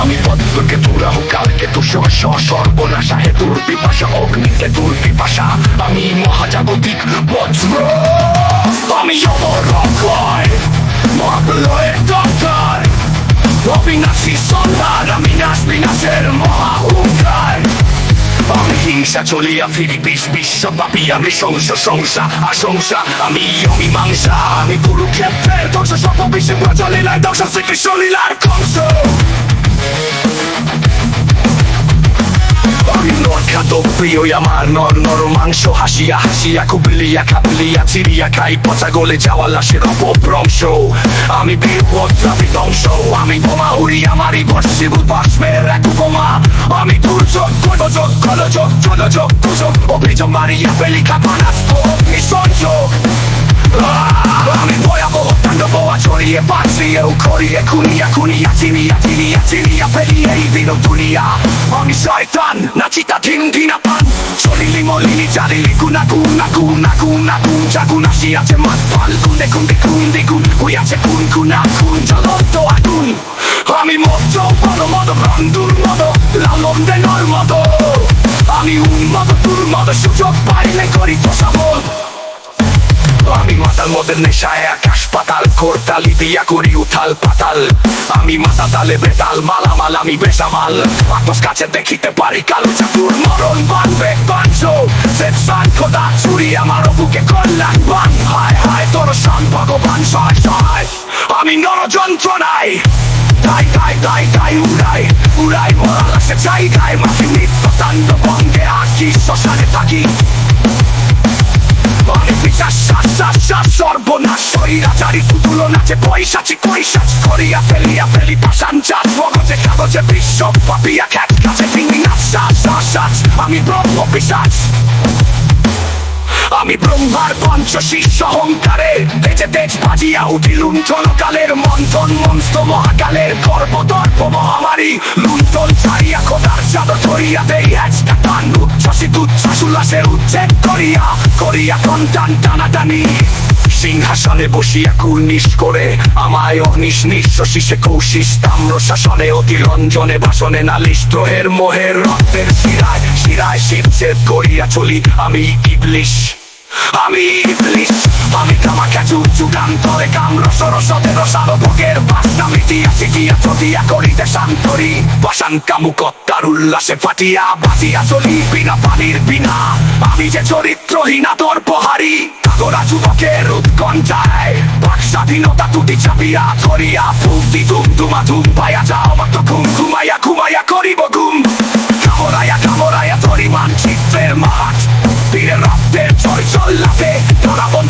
আমি পদ্মকে পুরাহ কালকে তু স সর্বনাশা হে পিপাসা, অগ্নিতে পিপাসা। আমি মহাজাগতিক বজ্র। আমি আমি হিংসা চলিয়া ফিরি বিশ বিশ্বব্যাপী আমি সংস সংসা আশংসা আমি অমীমাংসা, আমি কুরুক্ষেত্রের ধ্বংস সর্ব বিশ্বে প্রচলিলায় ধ্বংস শ্রীকৃষ্ণ লীলার কংস আমি নরখাত প্রিয় আমার নর নর মাংস হাসিয়া হাসিয়া কুবিলিয়া কাবিলিয়া চিরিয়া খাই, পচা গলে যাওয়া লাশের অপভ্রংশ। আমি বীরভদ্রা বিধ্বংস আমি বোমা উড়ি আমারই বর্ষিবু বাষ্পের এক উপমা। আমি দুর্যোগ গণযোগ গণযোগ জনযোগ দুযোগ অভিযোগ মারিয়া ফেলি কাপানাস্ত নিঃসংযোগ। আমি ভয়াবহ তাণ্ডব ছড়িয়ে বাঁচিয়েও করিয়ে খুনিয়া খুনিয়া চিনিয়া চিনিয়া চিনিয়া ফেলিয়ে এই দিন দুনিয়া আমি শয়তান নাচিতা ধিন ধিনা পান চলিলি মলিনি চালিলি গুনা গুনা গুনা গুনা গুন জাগুন আসিয়াছে মাত পাল গুনে গুনে গুন দ্বিগুণ হইয়াছে কুন গুনা খুন জ্বলন্ত আগুন আমি মধ্য পদ মদ বন্ধুর মদ লালন দেনর মদ আমি উন্মদ দুর্মদ সুযোগ পাইলে করি তো সাবল আমি মাতাল মদের নেশায় আকাশ পাতাল, কোরতালি দিয়া করি উথাল পাতাল। আমি মাথা তালে বেতাল, মালামাল আমি বেসামাল। আতস কাছে দেখিতে পারি কালো চাকুর, মরণ বানবে বাঞ্চ সেট সান, খোদা চুরি, আমার বুকে কল্যাণ বান। হায় হায়, তোর ভগবান আমি নর তাই তাই তাই তাই উড়াই উড়াই মরা লাশে জায়গায় মাফি নিত্য আঁকি, শ্মশানে থাকি। বিশ্বাস শ্বাস সর্বনাশ স্বৈরাচারী পুতুলো নাচে পয়সাচি কৈশাচ করিয়া ফেলিয়া ফেলি পাশান চাষ মগজে কাগজে বিশ্ব পাপিয়া খ্যাত কাছে তিনি নাচ আমি ব্রহ্ম পিসাচ আমি ব্রহ্মার পঞ্চ শীর্ষ অহংকারে তেজে তেজ বাজিয়া উঠি লুণ্ঠনকালের মন্থন মন্স্ত মহাকালের গর্ব দর্প মহামারী। লুণ্ঠন ছাড়িয়া খোদার চাদর ধরিয়া দেই হ্যাচটা টান উচ্ছ্বাস উচ্ছেদ করিয়া করিয়া কন্টান টানাটানি। সিংহাসনে বসিয়া কুর্নিশ করে আমায় অনিশ নিঃশ্বাসিসে কৌশিস তাম্র শাসনে অতিরঞ্জনে ভাষণে নালিশ দ্রোহের মোহের রক্তের শিরায় শিরায় শিবছেদ করিয়া চলি আমি ইবলিশ। আমি ইবলিশ আমি কামাখা যুগ যুগান্তরে কাম রস রসতে রসালো ভোগের বাসনা মিটিয়া চিটিয়া চটিয়া করিতে শান্তরি। পাশান কামুকত্তার উল্লাসে ফাটিয়া বাজিয়া চলি বিনা পানির বিনা। আমি যে চরিত্রহীনা দর্পহারি কাগরা যুবকের উৎকণ্ঠায় বাক স্বাধীনতা তুটি চাপিয়া ধরিয়া ফুলতি ধুম ধুমা ধুম পায়া যাও, মাত্র ঘুম ঘুমাইয়া ঘুমাইয়া করিব ঘুম। কামড়াইয়া কামড়াইয়া ধরি মানচিত্রের মাঠ, তীরে চল্লাতে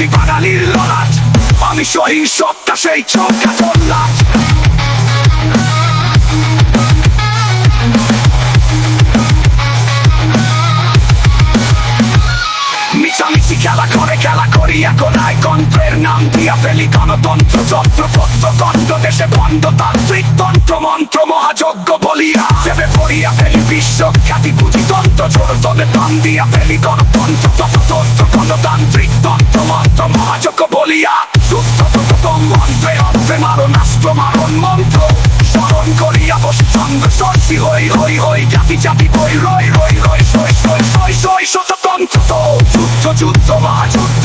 তোরা বাঙালির লড়াট আমি সহিংসত্তা সেই চৌকা চল্লাট। মিশামিশি খেলা করে, খেলা করিয়া কোনায় কন্ত্রের নাম দিয়া ফেলি গণতন্ত্র যন্ত্র তন্ত্র তন্ত্র, দেশে বন্ধ, তান্ত্রিক তন্ত্র, মন্ত্র, মহাযজ্ঞ বলিয়া সেবে পড়িয়া ফেলি বিশ্ব খ্যাতি পুঁজি তন্ত্র জোর তলে টান দিয়া ফেলি গণতন্ত্র তত চন্দ্র সর্ষি হই হই হই জাতি জাতি বই রই রই রই সই সই সই সই শততন্ত্র যুদ্ধ যুদ্ধ মহাযুদ্ধ